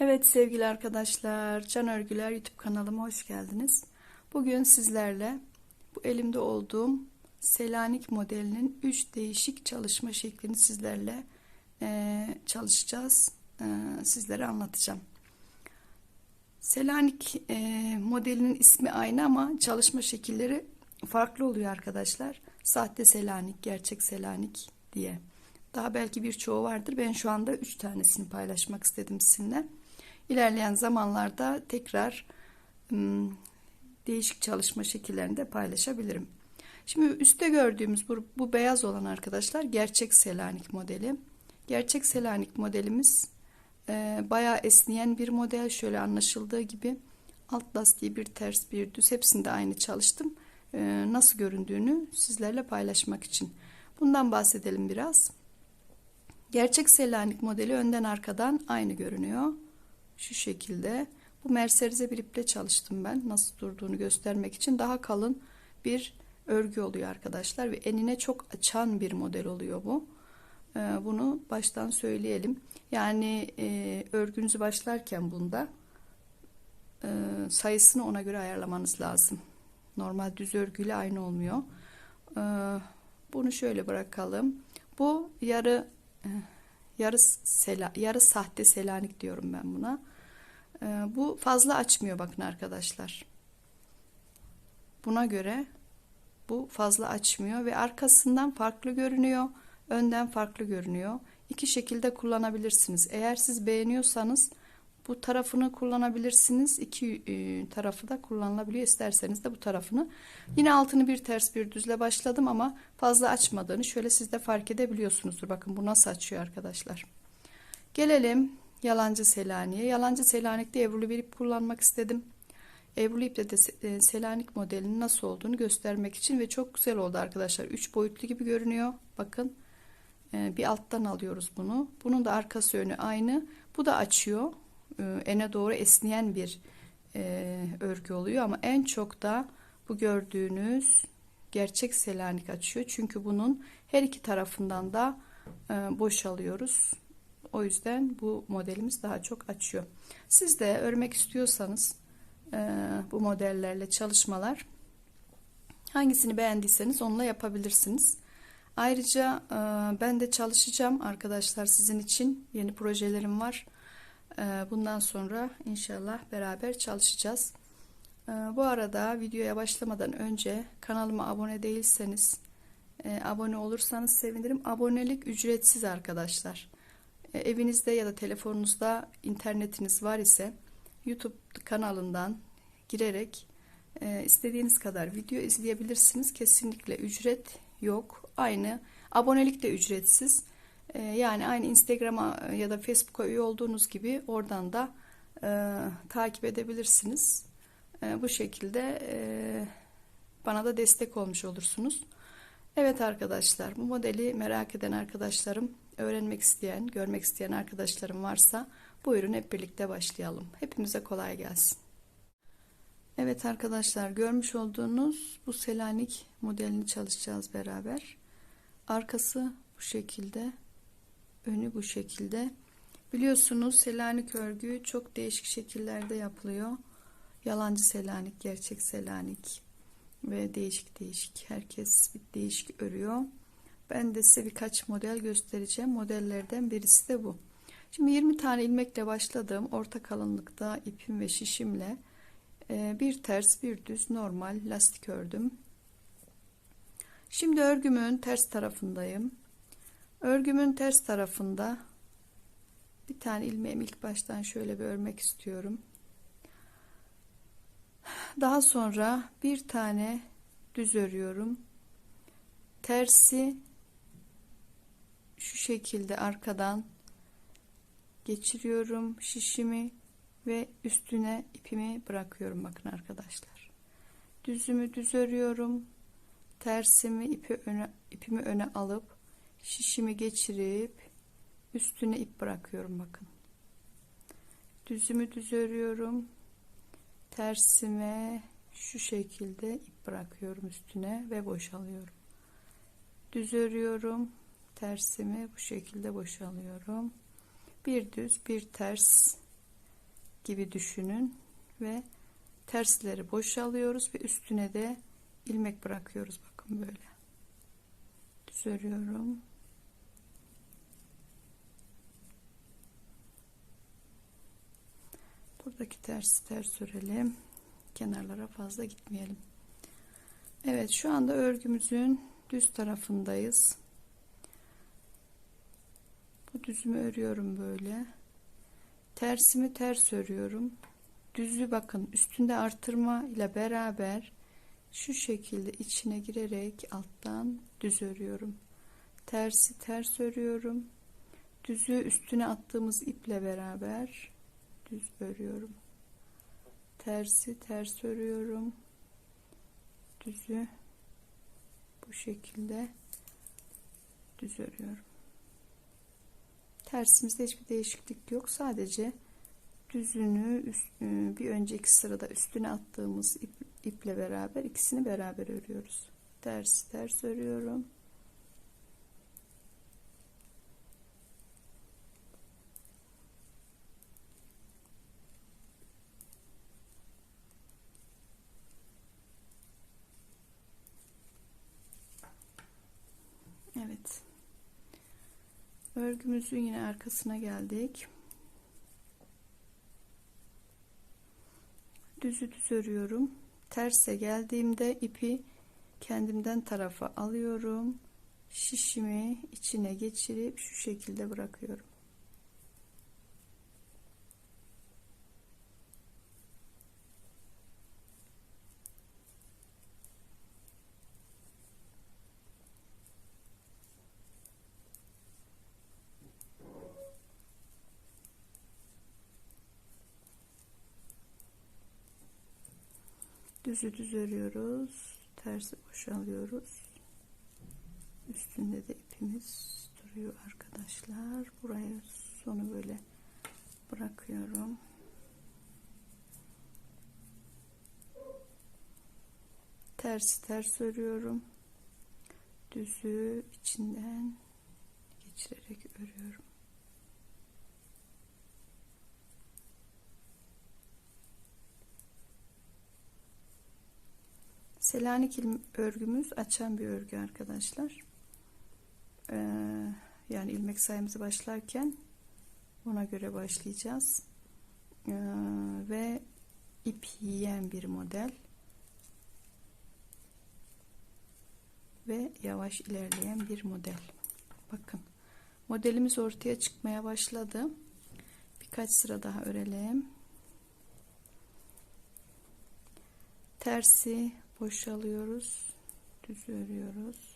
Evet sevgili arkadaşlar, Can Örgüler YouTube kanalıma hoş geldiniz. Bugün sizlerle bu elimde olduğum Selanik modelinin 3 değişik çalışma şeklini sizlerle e, çalışacağız. E, sizlere anlatacağım. Selanik e, modelinin ismi aynı ama çalışma şekilleri farklı oluyor arkadaşlar. Sahte Selanik, gerçek Selanik diye. Daha belki birçoğu vardır. Ben şu anda 3 tanesini paylaşmak istedim sizinle. İlerleyen zamanlarda tekrar değişik çalışma şekillerini de paylaşabilirim. Şimdi üstte gördüğümüz bu, bu beyaz olan arkadaşlar gerçek Selanik modeli. Gerçek Selanik modelimiz e, bayağı esneyen bir model. Şöyle anlaşıldığı gibi alt lastiği bir ters bir düz hepsinde aynı çalıştım. E, nasıl göründüğünü sizlerle paylaşmak için. Bundan bahsedelim biraz. Gerçek Selanik modeli önden arkadan aynı görünüyor. Şu şekilde. Bu merserize bir iple çalıştım ben. Nasıl durduğunu göstermek için. Daha kalın bir örgü oluyor arkadaşlar. Ve enine çok açan bir model oluyor bu. Ee, bunu baştan söyleyelim. Yani e, örgünüzü başlarken bunda e, sayısını ona göre ayarlamanız lazım. Normal düz örgüyle aynı olmuyor. Ee, bunu şöyle bırakalım. Bu yarı e, yarı sela, yarı sahte selanik diyorum ben buna. Ee, bu fazla açmıyor bakın arkadaşlar. Buna göre bu fazla açmıyor ve arkasından farklı görünüyor, önden farklı görünüyor. İki şekilde kullanabilirsiniz. Eğer siz beğeniyorsanız bu tarafını kullanabilirsiniz. İki e, tarafı da kullanılabiliyor. İsterseniz de bu tarafını. Yine altını bir ters bir düzle başladım ama fazla açmadığını şöyle siz de fark edebiliyorsunuzdur. Bakın bu nasıl açıyor arkadaşlar. Gelelim yalancı Selanik'e. Yalancı Selanik'te evrulu bir ip kullanmak istedim. Evrulu ipte de e, Selanik modelinin nasıl olduğunu göstermek için ve çok güzel oldu arkadaşlar. Üç boyutlu gibi görünüyor. Bakın e, bir alttan alıyoruz bunu. Bunun da arkası önü aynı. Bu da açıyor. E, ene doğru esneyen bir örgü oluyor ama en çok da bu gördüğünüz gerçek Selanik açıyor. Çünkü bunun her iki tarafından da boşalıyoruz. O yüzden bu modelimiz daha çok açıyor. Siz de örmek istiyorsanız bu modellerle çalışmalar hangisini beğendiyseniz onunla yapabilirsiniz. Ayrıca ben de çalışacağım arkadaşlar sizin için yeni projelerim var. Bundan sonra inşallah beraber çalışacağız. Bu arada videoya başlamadan önce kanalıma abone değilseniz abone olursanız sevinirim. Abonelik ücretsiz arkadaşlar. Evinizde ya da telefonunuzda internetiniz var ise YouTube kanalından girerek istediğiniz kadar video izleyebilirsiniz. Kesinlikle ücret yok. Aynı abonelik de ücretsiz. Yani aynı Instagram'a ya da Facebook'a üye olduğunuz gibi oradan da e, takip edebilirsiniz. E, bu şekilde e, bana da destek olmuş olursunuz. Evet arkadaşlar bu modeli merak eden arkadaşlarım, öğrenmek isteyen, görmek isteyen arkadaşlarım varsa buyurun hep birlikte başlayalım. Hepimize kolay gelsin. Evet arkadaşlar görmüş olduğunuz bu Selanik modelini çalışacağız beraber. Arkası bu şekilde, önü bu şekilde. Biliyorsunuz Selanik örgü çok değişik şekillerde yapılıyor. Yalancı Selanik, gerçek Selanik ve değişik değişik herkes bir değişik örüyor. Ben de size birkaç model göstereceğim. Modellerden birisi de bu. Şimdi 20 tane ilmekle başladığım orta kalınlıkta ipim ve şişimle e, bir ters bir düz normal lastik ördüm. Şimdi örgümün ters tarafındayım. Örgümün ters tarafında bir tane ilmeğimi ilk baştan şöyle bir örmek istiyorum. Daha sonra bir tane düz örüyorum. Tersi şu şekilde arkadan geçiriyorum şişimi ve üstüne ipimi bırakıyorum bakın arkadaşlar. Düzümü düz örüyorum. Tersimi ipi öne, ipimi öne alıp şişimi geçirip üstüne ip bırakıyorum bakın. Düzümü düz örüyorum tersime şu şekilde ip bırakıyorum üstüne ve boşalıyorum. Düz örüyorum. Tersimi bu şekilde boşalıyorum. Bir düz bir ters gibi düşünün ve tersleri boşalıyoruz ve üstüne de ilmek bırakıyoruz. Bakın böyle. Düz örüyorum buradaki tersi ters örelim kenarlara fazla gitmeyelim. Evet şu anda örgümüzün düz tarafındayız bu düzümü örüyorum böyle. Tersimi ters örüyorum. Düzü bakın üstünde artırma ile beraber şu şekilde içine girerek alttan düz örüyorum. Tersi ters örüyorum. Düzü üstüne attığımız iple beraber düz örüyorum. Tersi ters örüyorum. Düzü bu şekilde düz örüyorum tersimizde hiçbir değişiklik yok. Sadece düzünü bir önceki sırada üstüne attığımız ip, iple beraber ikisini beraber örüyoruz. Ters ters örüyorum Evet. Örgümüzün yine arkasına geldik. Düzü düz örüyorum. Terse geldiğimde ipi kendimden tarafa alıyorum. Şişimi içine geçirip şu şekilde bırakıyorum. Düzü düz örüyoruz tersi boşalıyoruz. Üstünde de ipimiz duruyor arkadaşlar. Buraya sonu böyle bırakıyorum. Tersi ters örüyorum. Düzü içinden geçirerek örüyorum Selanik örgümüz açan bir örgü arkadaşlar. Ee, yani ilmek sayımızı başlarken ona göre başlayacağız. Ee, ve ip yiyen bir model. Ve yavaş ilerleyen bir model. Bakın modelimiz ortaya çıkmaya başladı. Birkaç sıra daha örelim. Tersi boşalıyoruz düz örüyoruz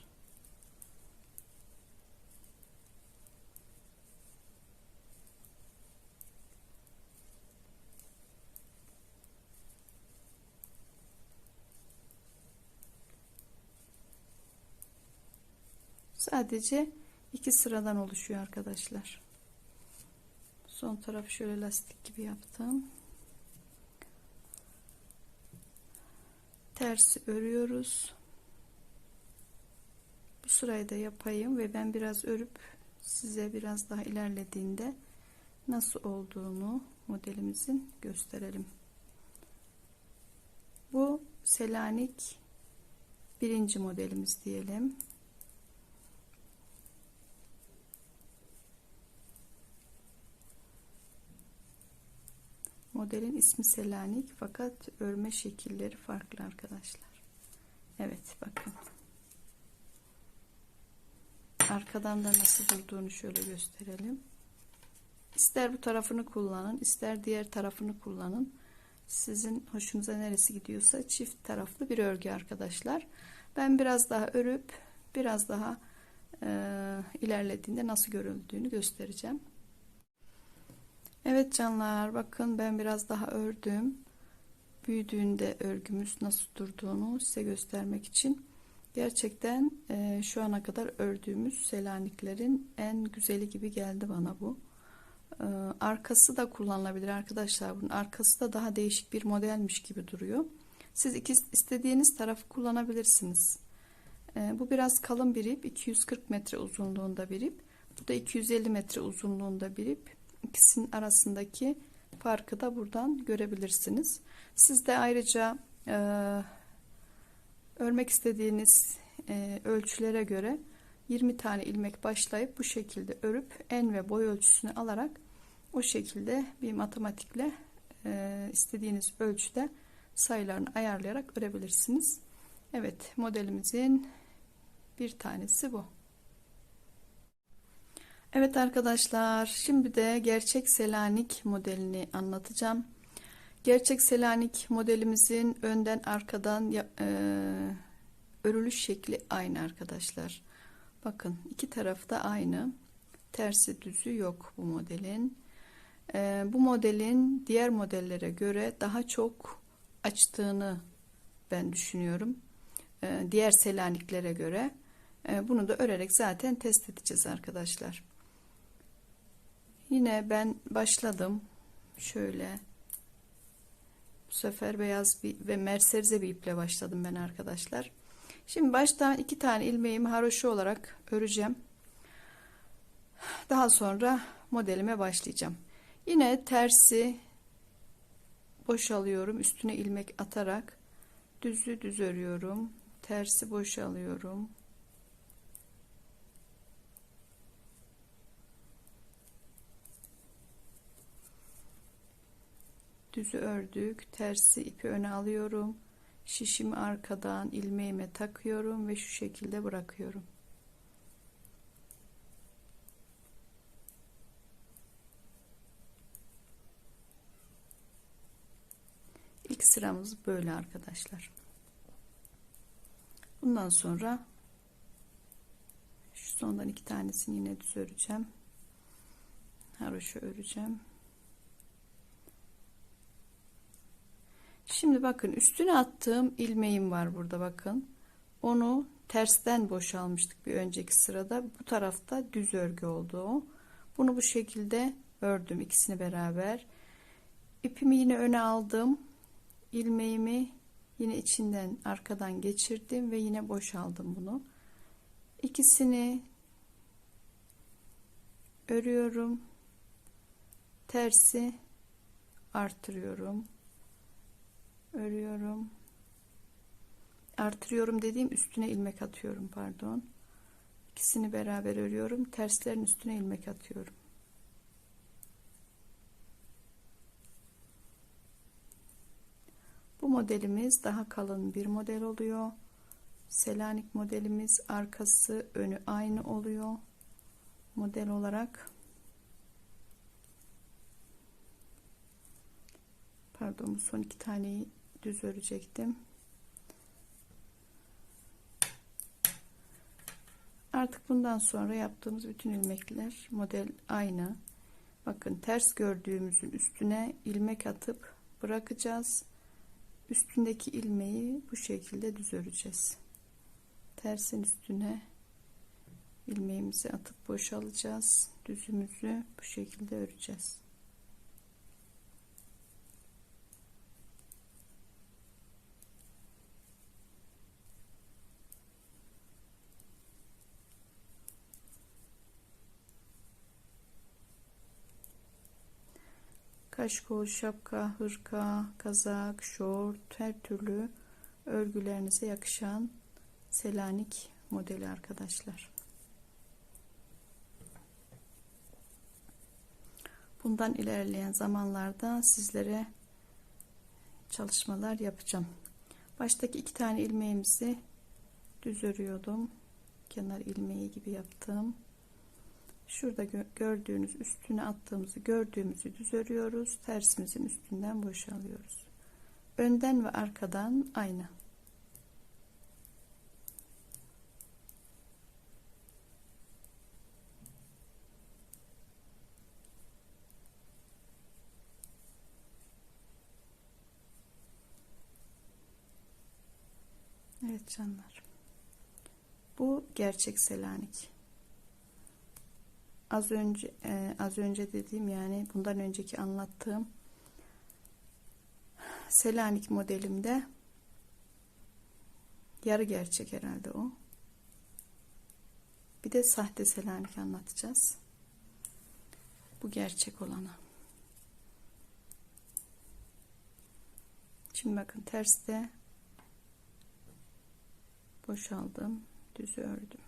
sadece iki sıradan oluşuyor arkadaşlar. Son tarafı şöyle lastik gibi yaptım tersi örüyoruz. Bu sırayı da yapayım ve ben biraz örüp size biraz daha ilerlediğinde nasıl olduğunu modelimizin gösterelim. Bu Selanik birinci modelimiz diyelim Modelin ismi Selanik fakat örme şekilleri farklı arkadaşlar. Evet bakın. Arkadan da nasıl durduğunu şöyle gösterelim. İster bu tarafını kullanın, ister diğer tarafını kullanın. Sizin hoşunuza neresi gidiyorsa çift taraflı bir örgü arkadaşlar. Ben biraz daha örüp biraz daha e, ilerlediğinde nasıl görüldüğünü göstereceğim. Evet canlar bakın ben biraz daha ördüm. Büyüdüğünde örgümüz nasıl durduğunu size göstermek için. Gerçekten e, şu ana kadar ördüğümüz selaniklerin en güzeli gibi geldi bana bu. E, arkası da kullanılabilir arkadaşlar. Bunun arkası da daha değişik bir modelmiş gibi duruyor. Siz iki, istediğiniz tarafı kullanabilirsiniz. E, bu biraz kalın bir ip. 240 metre uzunluğunda bir ip. Bu da 250 metre uzunluğunda bir ip ikisinin arasındaki farkı da buradan görebilirsiniz. Siz de ayrıca e, örmek istediğiniz e, ölçülere göre 20 tane ilmek başlayıp bu şekilde örüp en ve boy ölçüsünü alarak o şekilde bir matematikle e, istediğiniz ölçüde sayılarını ayarlayarak örebilirsiniz. Evet modelimizin bir tanesi bu. Evet arkadaşlar şimdi de gerçek Selanik modelini anlatacağım. Gerçek Selanik modelimizin önden arkadan e, örülüş şekli aynı arkadaşlar. Bakın iki tarafta aynı. Tersi düzü yok bu modelin. E, bu modelin diğer modellere göre daha çok açtığını ben düşünüyorum. E, diğer Selaniklere göre. E, bunu da örerek zaten test edeceğiz arkadaşlar. Yine ben başladım. Şöyle bu sefer beyaz bir ve merserize bir iple başladım ben arkadaşlar. Şimdi baştan iki tane ilmeğimi haroşa olarak öreceğim. Daha sonra modelime başlayacağım. Yine tersi boşalıyorum. Üstüne ilmek atarak düzü düz örüyorum. Tersi boşalıyorum. Düzü ördük tersi ipi öne alıyorum şişimi arkadan ilmeğime takıyorum ve şu şekilde bırakıyorum. İlk sıramız böyle arkadaşlar. Bundan sonra şu sondan iki tanesini yine düz öreceğim. Haroşa öreceğim Şimdi bakın üstüne attığım ilmeğim var burada bakın. Onu tersten boşalmıştık bir önceki sırada. Bu tarafta düz örgü oldu. Bunu bu şekilde ördüm ikisini beraber. İpimi yine öne aldım. ilmeğimi yine içinden arkadan geçirdim ve yine boşaldım bunu. İkisini örüyorum. Tersi artırıyorum örüyorum. Artırıyorum dediğim üstüne ilmek atıyorum pardon. İkisini beraber örüyorum. Terslerin üstüne ilmek atıyorum. Bu modelimiz daha kalın bir model oluyor. Selanik modelimiz arkası önü aynı oluyor. Model olarak pardon bu son iki taneyi düz örecektim. Artık bundan sonra yaptığımız bütün ilmekler model aynı. Bakın ters gördüğümüzün üstüne ilmek atıp bırakacağız. Üstündeki ilmeği bu şekilde düz öreceğiz. Tersin üstüne ilmeğimizi atıp boşalacağız. Düzümüzü bu şekilde öreceğiz. Kaşkol, şapka, hırka, kazak, şort, her türlü örgülerinize yakışan Selanik modeli arkadaşlar. Bundan ilerleyen zamanlarda sizlere çalışmalar yapacağım. Baştaki iki tane ilmeğimizi düz örüyordum. Kenar ilmeği gibi yaptım şurada gördüğünüz üstüne attığımızı gördüğümüzü düz örüyoruz tersimizin üstünden boşalıyoruz. Önden ve arkadan aynı Evet canlar. Bu gerçek Selanik az önce e, az önce dediğim yani bundan önceki anlattığım Selanik modelimde yarı gerçek herhalde o. Bir de sahte Selanik anlatacağız. Bu gerçek olana. Şimdi bakın terste boşaldım. Düz ördüm.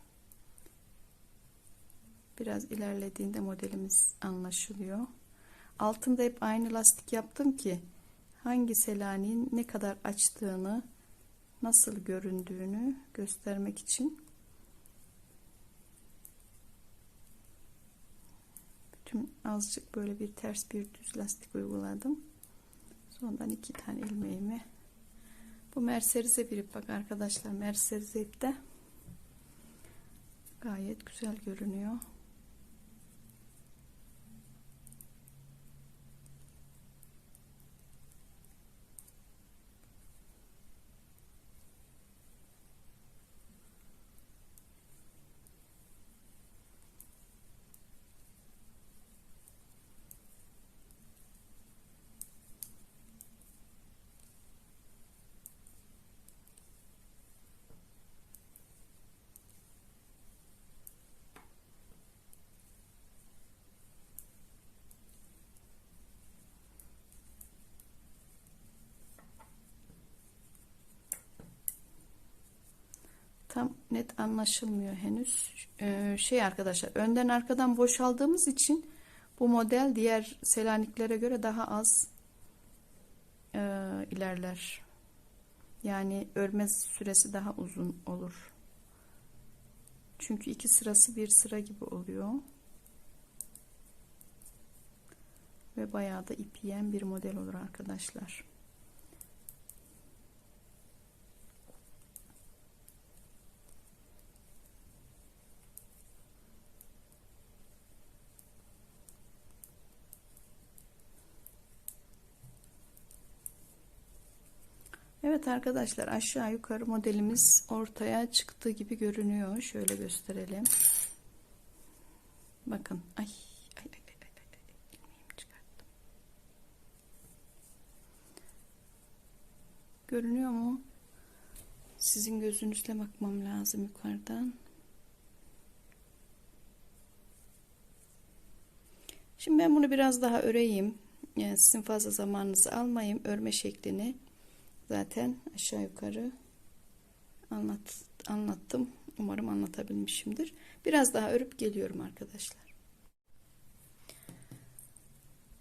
Biraz ilerlediğinde modelimiz anlaşılıyor. Altında hep aynı lastik yaptım ki hangi selanin ne kadar açtığını nasıl göründüğünü göstermek için bütün azıcık böyle bir ters bir düz lastik uyguladım. Sonradan iki tane ilmeğimi bu merserize bir ip bak arkadaşlar merserize ip de gayet güzel görünüyor. Net anlaşılmıyor henüz. Ee, şey arkadaşlar önden arkadan boşaldığımız için bu model diğer Selanik'lere göre daha az e, ilerler. Yani örme süresi daha uzun olur. Çünkü iki sırası bir sıra gibi oluyor. Ve bayağı da ip yiyen bir model olur arkadaşlar. Evet arkadaşlar aşağı yukarı modelimiz ortaya çıktığı gibi görünüyor. Şöyle gösterelim. Bakın. Ay. Görünüyor mu? Sizin gözünüzle bakmam lazım yukarıdan. Şimdi ben bunu biraz daha öreyim. Yani sizin fazla zamanınızı almayayım. Örme şeklini zaten aşağı yukarı anlat, anlattım. Umarım anlatabilmişimdir. Biraz daha örüp geliyorum arkadaşlar.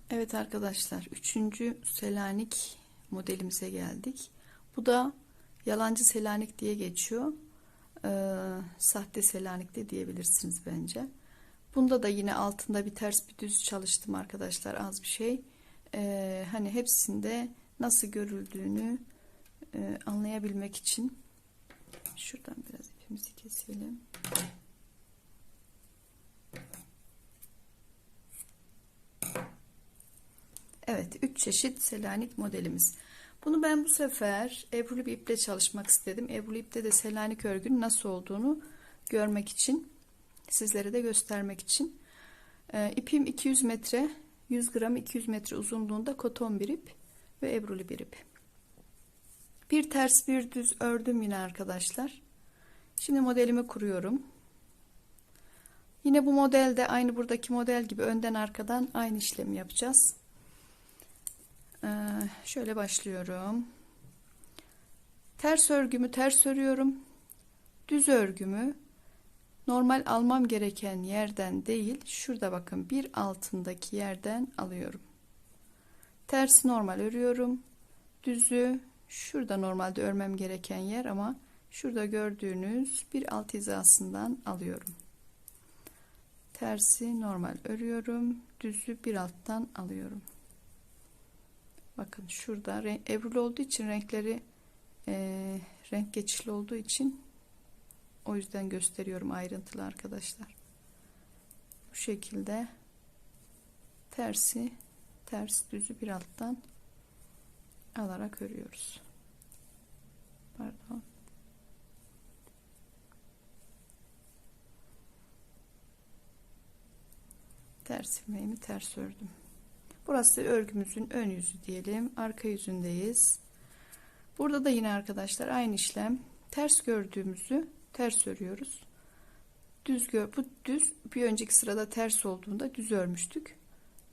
Evet arkadaşlar. Üçüncü Selanik modelimize geldik. Bu da yalancı Selanik diye geçiyor. Ee, sahte Selanik de diyebilirsiniz bence. Bunda da yine altında bir ters bir düz çalıştım arkadaşlar az bir şey. Ee, hani hepsinde nasıl görüldüğünü e, anlayabilmek için şuradan biraz ipimizi keselim. Evet, üç çeşit Selanik modelimiz. Bunu ben bu sefer Ebruli bir iple çalışmak istedim. Ebruli ipte de Selanik örgünün nasıl olduğunu görmek için, sizlere de göstermek için. E, ipim 200 metre, 100 gram 200 metre uzunluğunda koton bir ip ve Ebruli bir ip. Bir ters bir düz ördüm yine arkadaşlar. Şimdi modelimi kuruyorum. Yine bu modelde aynı buradaki model gibi önden arkadan aynı işlemi yapacağız. Ee, şöyle başlıyorum. Ters örgümü ters örüyorum. Düz örgümü normal almam gereken yerden değil, şurada bakın bir altındaki yerden alıyorum. Ters normal örüyorum. Düzü şurada normalde örmem gereken yer ama şurada gördüğünüz bir alt hizasından alıyorum. Tersi normal örüyorum. Düzü bir alttan alıyorum. Bakın şurada ebrulu olduğu için renkleri e, renk geçişli olduğu için o yüzden gösteriyorum ayrıntılı arkadaşlar. Bu şekilde tersi ters düzü bir alttan alarak örüyoruz. Pardon. Ters ilmeğimi ters ördüm. Burası örgümüzün ön yüzü diyelim. Arka yüzündeyiz. Burada da yine arkadaşlar aynı işlem. Ters gördüğümüzü ters örüyoruz. Düz gör, bu düz bir önceki sırada ters olduğunda düz örmüştük.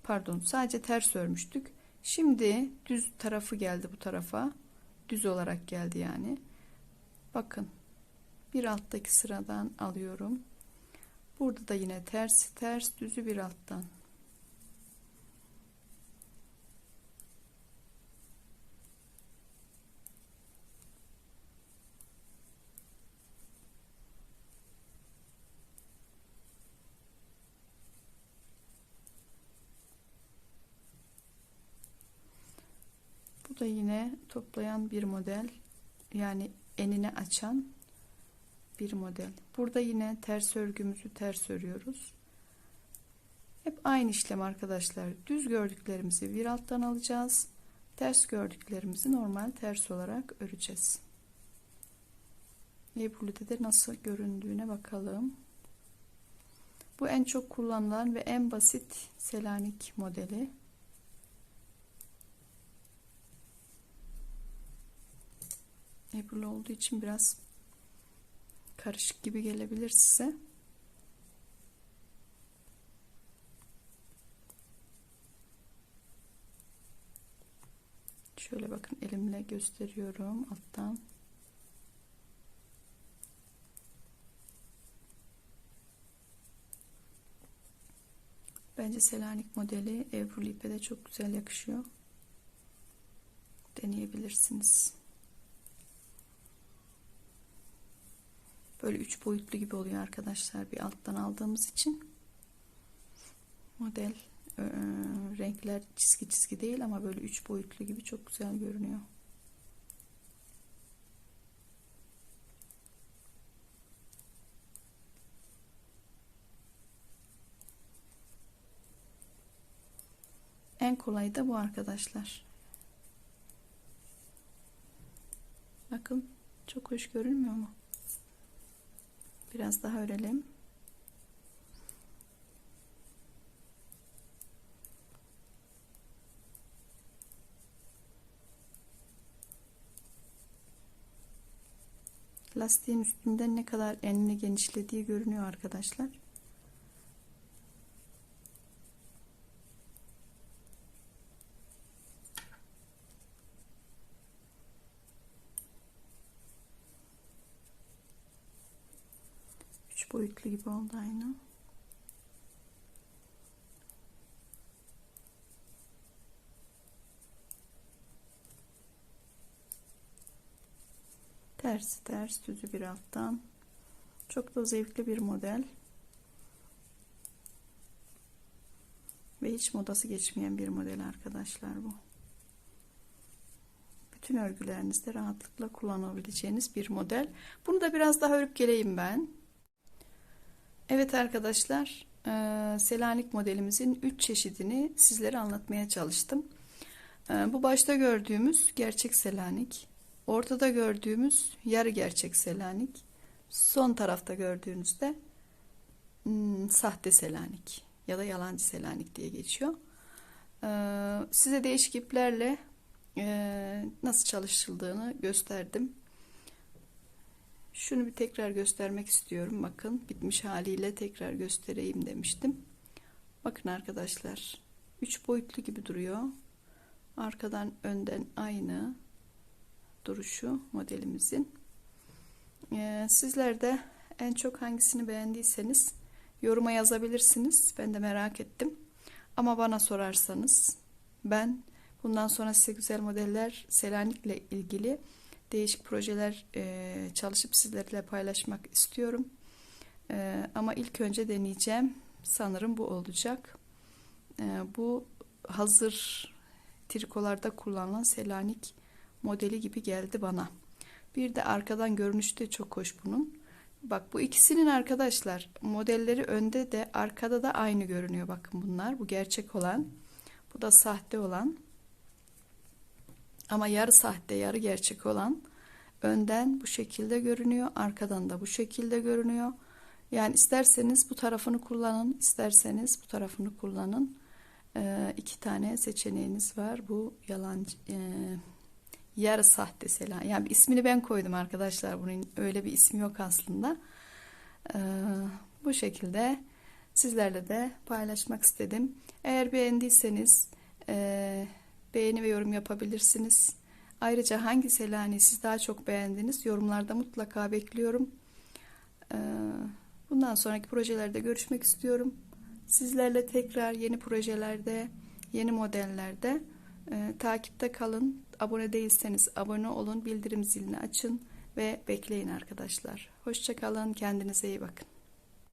Pardon, sadece ters örmüştük. Şimdi düz tarafı geldi bu tarafa. düz olarak geldi yani. Bakın bir alttaki sıradan alıyorum. Burada da yine ters ters düzü bir alttan. Bu da yine toplayan bir model. Yani enini açan bir model. Burada yine ters örgümüzü ters örüyoruz. Hep aynı işlem arkadaşlar. Düz gördüklerimizi bir alttan alacağız. Ters gördüklerimizi normal ters olarak öreceğiz. Ebru'da de nasıl göründüğüne bakalım. Bu en çok kullanılan ve en basit Selanik modeli. Ebrulu olduğu için biraz karışık gibi gelebilir size. Şöyle bakın elimle gösteriyorum alttan. Bence Selanik modeli Ebru ipe de çok güzel yakışıyor. Deneyebilirsiniz. Böyle üç boyutlu gibi oluyor arkadaşlar bir alttan aldığımız için. Model e, renkler çizgi çizgi değil ama böyle üç boyutlu gibi çok güzel görünüyor. En kolay da bu arkadaşlar. Bakın çok hoş görünmüyor mu? Biraz daha örelim. Lastiğin üstünden ne kadar enine genişlediği görünüyor arkadaşlar. Üç boyutlu gibi oldu aynı. Ters ters düzü bir alttan. Çok da zevkli bir model. Ve hiç modası geçmeyen bir model arkadaşlar bu. Bütün örgülerinizde rahatlıkla kullanabileceğiniz bir model. Bunu da biraz daha örüp geleyim ben. Evet arkadaşlar, Selanik modelimizin 3 çeşidini sizlere anlatmaya çalıştım. Bu başta gördüğümüz gerçek Selanik, ortada gördüğümüz yarı gerçek Selanik, son tarafta gördüğünüzde hmm, sahte Selanik ya da yalancı Selanik diye geçiyor. Size değişik iplerle nasıl çalışıldığını gösterdim. Şunu bir tekrar göstermek istiyorum. Bakın bitmiş haliyle tekrar göstereyim demiştim. Bakın arkadaşlar. Üç boyutlu gibi duruyor. Arkadan önden aynı duruşu modelimizin. Ee, sizler de en çok hangisini beğendiyseniz yoruma yazabilirsiniz. Ben de merak ettim. Ama bana sorarsanız ben bundan sonra size güzel modeller Selanik'le ilgili değişik projeler e, çalışıp sizlerle paylaşmak istiyorum. E, ama ilk önce deneyeceğim. Sanırım bu olacak. E, bu hazır trikolarda kullanılan Selanik modeli gibi geldi bana. Bir de arkadan görünüşü de çok hoş bunun. Bak bu ikisinin arkadaşlar modelleri önde de arkada da aynı görünüyor. Bakın bunlar. Bu gerçek olan. Bu da sahte olan. Ama yarı sahte yarı gerçek olan önden bu şekilde görünüyor. Arkadan da bu şekilde görünüyor. Yani isterseniz bu tarafını kullanın. isterseniz bu tarafını kullanın. Ee, iki tane seçeneğiniz var. Bu yalancı e, yarı sahte selam. Yani ismini ben koydum arkadaşlar. Bunun öyle bir ismi yok aslında. Ee, bu şekilde sizlerle de paylaşmak istedim. Eğer beğendiyseniz e, beğeni ve yorum yapabilirsiniz. Ayrıca hangi Selanik'i siz daha çok beğendiniz yorumlarda mutlaka bekliyorum. Ee, Bundan sonraki projelerde görüşmek istiyorum. Sizlerle tekrar yeni projelerde, yeni modellerde e, takipte kalın. Abone değilseniz abone olun, bildirim zilini açın ve bekleyin arkadaşlar. Hoşçakalın, kendinize iyi bakın.